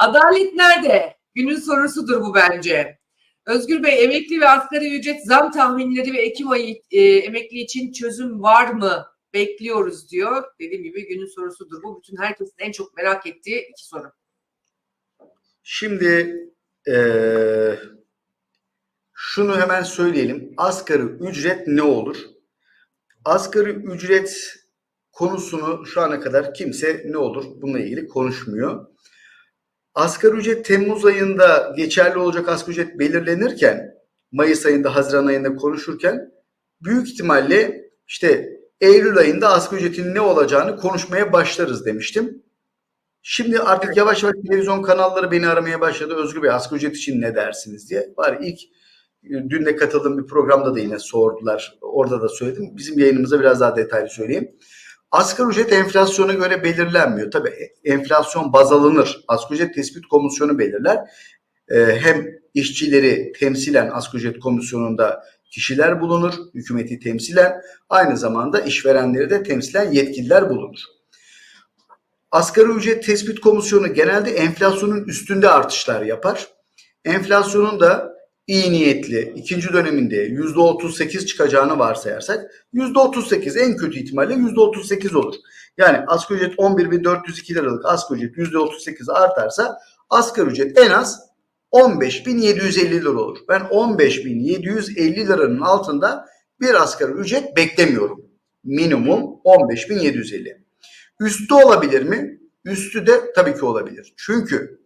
Adalet nerede? Günün sorusudur bu bence. Özgür Bey, emekli ve asgari ücret zam tahminleri ve Ekim ayı e, emekli için çözüm var mı? Bekliyoruz diyor. Dediğim gibi günün sorusudur. Bu bütün herkesin en çok merak ettiği iki soru. Şimdi eee, şunu hemen söyleyelim. Asgari ücret ne olur? Asgari ücret konusunu şu ana kadar kimse ne olur bununla ilgili konuşmuyor. Asgari ücret Temmuz ayında geçerli olacak asgari ücret belirlenirken Mayıs ayında, Haziran ayında konuşurken büyük ihtimalle işte Eylül ayında asgari ücretin ne olacağını konuşmaya başlarız demiştim. Şimdi artık yavaş yavaş televizyon kanalları beni aramaya başladı. Özgür Bey asgari ücret için ne dersiniz diye. Var ilk e, dün de katıldığım bir programda da yine sordular. Orada da söyledim. Bizim yayınımıza biraz daha detaylı söyleyeyim. Asgari ücret enflasyona göre belirlenmiyor. Tabii enflasyon baz alınır. Asgari ücret tespit komisyonu belirler. Ee, hem işçileri temsilen asgari ücret komisyonunda kişiler bulunur, hükümeti temsilen, aynı zamanda işverenleri de temsilen yetkililer bulunur. Asgari ücret tespit komisyonu genelde enflasyonun üstünde artışlar yapar. Enflasyonun da iyi niyetli ikinci döneminde %38 çıkacağını varsayarsak %38 en kötü ihtimalle %38 olur. Yani asgari ücret 11.402 liralık asgari ücret %38 artarsa asgari ücret en az 15.750 lira olur. Ben 15.750 liranın altında bir asgari ücret beklemiyorum. Minimum 15.750. Üstü olabilir mi? Üstü de tabii ki olabilir. Çünkü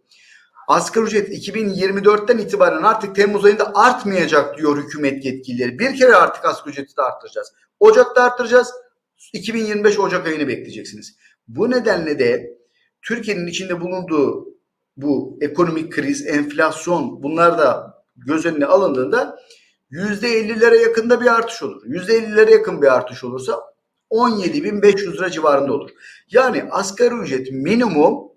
asgari ücret 2024'ten itibaren artık Temmuz ayında artmayacak diyor hükümet yetkilileri. Bir kere artık asgari ücreti de arttıracağız. Ocak'ta arttıracağız. 2025 Ocak ayını bekleyeceksiniz. Bu nedenle de Türkiye'nin içinde bulunduğu bu ekonomik kriz, enflasyon bunlar da göz önüne alındığında %50'lere yakında bir artış olur. %50'lere yakın bir artış olursa 17.500 lira civarında olur. Yani asgari ücret minimum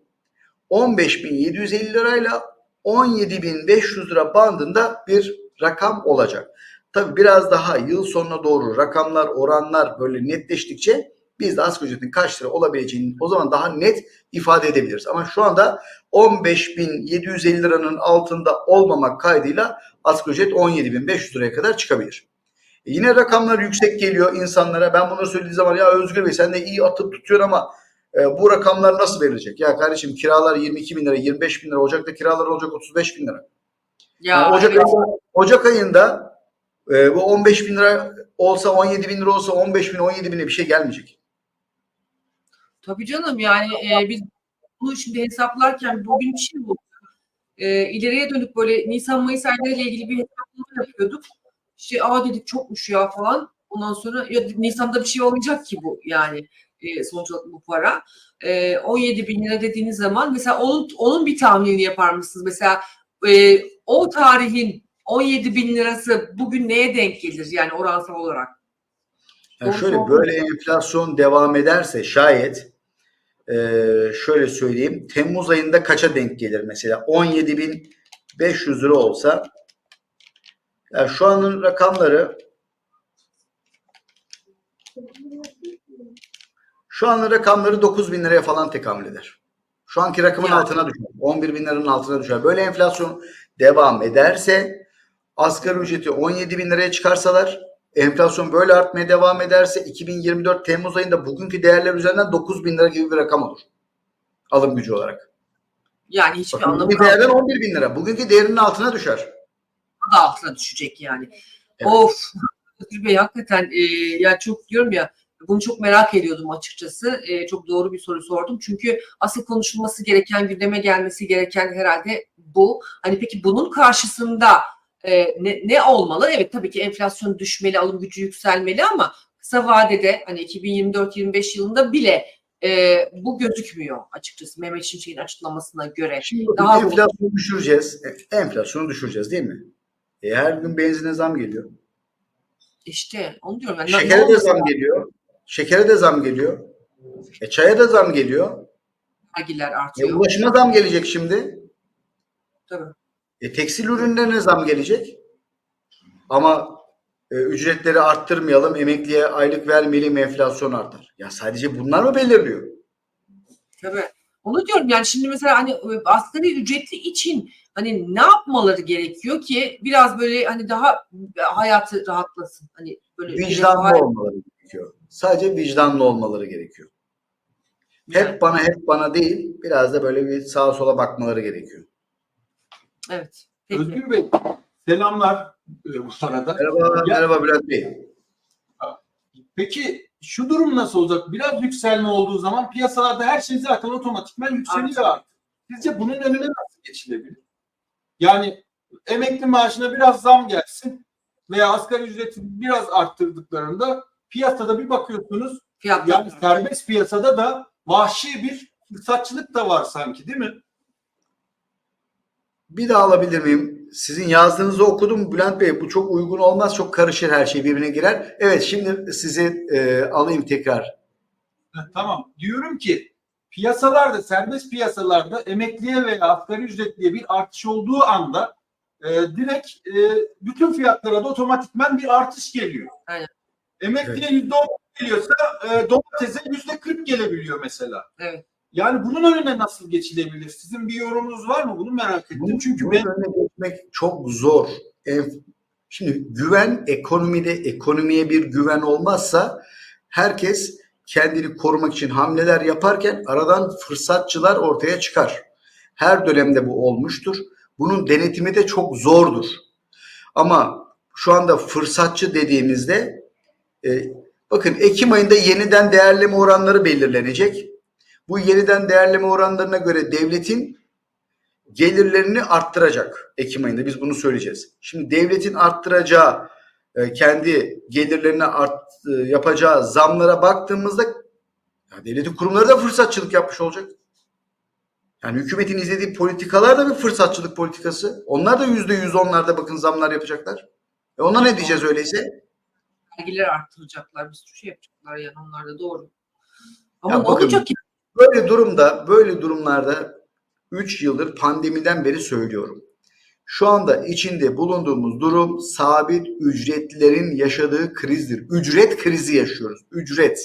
15.750 lirayla 17.500 lira bandında bir rakam olacak. Tabi biraz daha yıl sonuna doğru rakamlar, oranlar böyle netleştikçe biz de asgari ücretin kaç lira olabileceğini o zaman daha net ifade edebiliriz. Ama şu anda 15.750 liranın altında olmamak kaydıyla asgari ücret 17.500 liraya kadar çıkabilir. E yine rakamlar yüksek geliyor insanlara. Ben bunu söylediği zaman ya Özgür Bey sen de iyi atıp tutuyor ama e, bu rakamlar nasıl verilecek? Ya kardeşim kiralar 22 bin lira, 25 bin lira. Ocak'ta kiralar olacak 35 bin lira. Ya Yani Ocak, evet. ayında, Ocak ayında e, bu 15 bin lira olsa 17 bin lira olsa 15 bin 17 bine bir şey gelmeyecek. Tabii canım yani e, biz bunu şimdi hesaplarken bugün bir şey bu. E, ileriye dönük böyle Nisan Mayıs aylarıyla ilgili bir hesaplama yapıyorduk. İşte aa dedik çokmuş ya falan. Ondan sonra ya Nisan'da bir şey olmayacak ki bu yani e, sonuç olarak bu para. E, 17 bin lira dediğiniz zaman mesela onun onun bir tahminini yapar mısınız? Mesela e, o tarihin 17 bin lirası bugün neye denk gelir yani oransal olarak? Yani şöyle böyle enflasyon devam ederse şayet e, şöyle söyleyeyim Temmuz ayında kaça denk gelir mesela 17.500 lira olsa yani şu anın rakamları şu anın rakamları 9 bin liraya falan tekamül eder. Şu anki rakamın Yani. altına düşer. 11 bin liranın altına düşer. Böyle enflasyon devam ederse asgari ücreti 17 bin liraya çıkarsalar enflasyon böyle artmaya devam ederse 2024 Temmuz ayında bugünkü değerler üzerinden 9 bin lira gibi bir rakam olur. Alım gücü olarak. Yani hiçbir Bakın, anlamı bugünkü değerden 11 bin lira. Bugünkü değerinin altına düşer. da altına düşecek yani. Evet. Of. Bey hakikaten e, ya çok diyorum ya bunu çok merak ediyordum açıkçası. E, çok doğru bir soru sordum. Çünkü asıl konuşulması gereken, gündeme gelmesi gereken herhalde bu. Hani peki bunun karşısında e, ne, ne olmalı? Evet tabii ki enflasyon düşmeli, alım gücü yükselmeli ama kısa vadede hani 2024-25 yılında bile e, bu gözükmüyor açıkçası Mehmet Şimşek'in açıklamasına göre. Şimdi Daha enflasyonu düşüreceğiz. E, Enflasyonu düşüreceğiz değil mi? E, her gün benzine zam geliyor. İşte onu diyorum. Yani Şekere de zam geliyor. Şekere de zam geliyor. E, çaya da zam geliyor. vergiler E, artıyor. ulaşıma zam gelecek şimdi. Tabii. E, tekstil ürünlerine zam gelecek. Ama e, ücretleri arttırmayalım, emekliye aylık vermeyelim, enflasyon artar. Ya sadece bunlar mı belirliyor? Tabii. Onu diyorum yani şimdi mesela hani e, asgari ücretli için hani ne yapmaları gerekiyor ki biraz böyle hani daha hayatı rahatlasın. Hani böyle Vicdanlı olmaları gerekiyor. Sadece vicdanlı olmaları gerekiyor. Hep bana hep bana değil biraz da böyle bir sağa sola bakmaları gerekiyor. Evet. Peki. Özgür Bey selamlar e, bu arada. Merhaba, Ya- merhaba Bülent Bey. Peki şu durum nasıl olacak? Biraz yükselme olduğu zaman piyasalarda her şey zaten otomatikman yükseliyor artık. Sizce bunun önüne nasıl geçilebilir? Yani emekli maaşına biraz zam gelsin veya asgari ücreti biraz arttırdıklarında piyasada bir bakıyorsunuz Fiyatlar. yani serbest piyasada da vahşi bir fırsatçılık da var sanki değil mi? Bir daha alabilir miyim? Sizin yazdığınızı okudum Bülent Bey. Bu çok uygun olmaz. Çok karışır her şey birbirine girer. Evet şimdi sizi e, alayım tekrar. Tamam. Diyorum ki piyasalarda, serbest piyasalarda emekliye veya asgari ücretliye bir artış olduğu anda e, direkt e, bütün fiyatlara da otomatikman bir artış geliyor. Aynen. Emekliye yüzde on geliyorsa e, domatese yüzde kırk gelebiliyor mesela. Evet. Yani bunun önüne nasıl geçilebilir? Sizin bir yorumunuz var mı? Bunu merak ettim. Bunun, Çünkü bunun ben önüne geçmek çok zor. Şimdi güven ekonomide ekonomiye bir güven olmazsa herkes kendini korumak için hamleler yaparken aradan fırsatçılar ortaya çıkar. Her dönemde bu olmuştur. Bunun denetimi de çok zordur. Ama şu anda fırsatçı dediğimizde e, bakın Ekim ayında yeniden değerleme oranları belirlenecek. Bu yeniden değerleme oranlarına göre devletin gelirlerini arttıracak Ekim ayında biz bunu söyleyeceğiz. Şimdi devletin arttıracağı e, kendi gelirlerine art, e, yapacağı zamlara baktığımızda ya devletin kurumları da fırsatçılık yapmış olacak. Yani hükümetin izlediği politikalar da bir fırsatçılık politikası. Onlar da yüzde yüz onlarda bakın zamlar yapacaklar. E ona ne diyeceğiz öyleyse? Vergileri arttıracaklar. Bir sürü şey yapacaklar yani onlar da doğru. Ama Ya ne bakın- olacak ki? Böyle durumda, böyle durumlarda 3 yıldır pandemiden beri söylüyorum. Şu anda içinde bulunduğumuz durum sabit ücretlilerin yaşadığı krizdir. Ücret krizi yaşıyoruz. Ücret.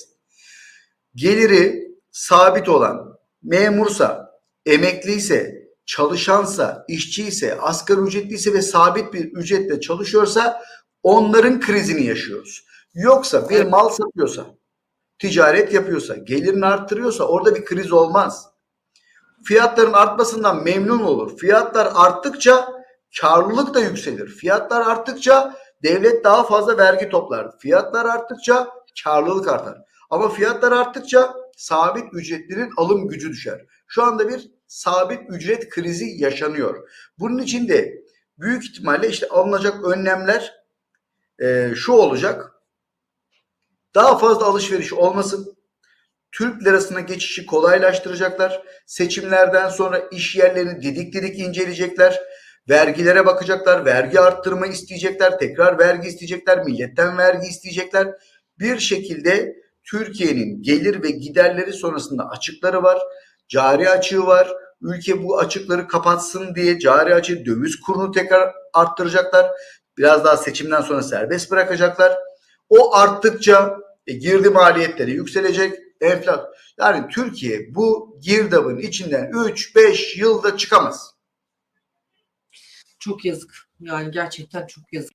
Geliri sabit olan memursa, emekliyse, çalışansa, işçiyse, asgari ücretliyse ve sabit bir ücretle çalışıyorsa onların krizini yaşıyoruz. Yoksa bir mal satıyorsa, ticaret yapıyorsa, gelirini arttırıyorsa orada bir kriz olmaz. Fiyatların artmasından memnun olur. Fiyatlar arttıkça karlılık da yükselir. Fiyatlar arttıkça devlet daha fazla vergi toplar. Fiyatlar arttıkça karlılık artar. Ama fiyatlar arttıkça sabit ücretlinin alım gücü düşer. Şu anda bir sabit ücret krizi yaşanıyor. Bunun için de büyük ihtimalle işte alınacak önlemler eee, şu olacak. Daha fazla alışveriş olmasın. Türk lirasına geçişi kolaylaştıracaklar. Seçimlerden sonra iş yerlerini didik didik inceleyecekler. Vergilere bakacaklar. Vergi arttırma isteyecekler. Tekrar vergi isteyecekler. Milletten vergi isteyecekler. Bir şekilde Türkiye'nin gelir ve giderleri sonrasında açıkları var. Cari açığı var. Ülke bu açıkları kapatsın diye cari açığı döviz kurunu tekrar arttıracaklar. Biraz daha seçimden sonra serbest bırakacaklar. O arttıkça e, girdi maliyetleri yükselecek. Enflasyon. Yani Türkiye bu girdabın içinden 3-5 yılda çıkamaz. Çok yazık. Yani gerçekten çok yazık.